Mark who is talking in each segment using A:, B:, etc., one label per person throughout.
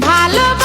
A: ভালোবাসা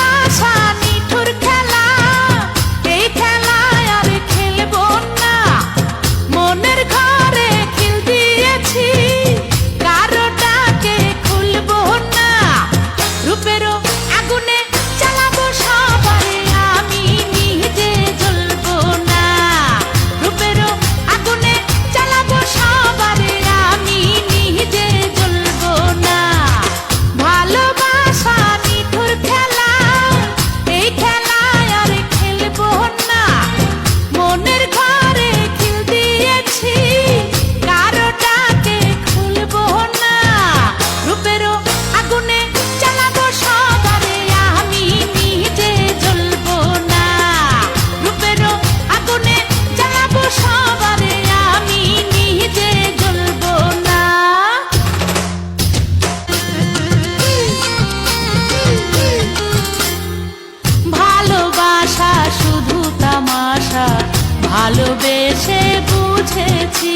A: এসেছি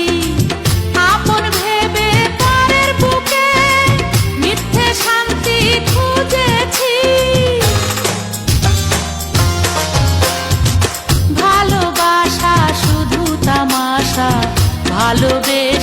A: মিথ্যে শান্তি খুঁজেছি। ভালোবাসা শুধু তামাশা ভালোবেসে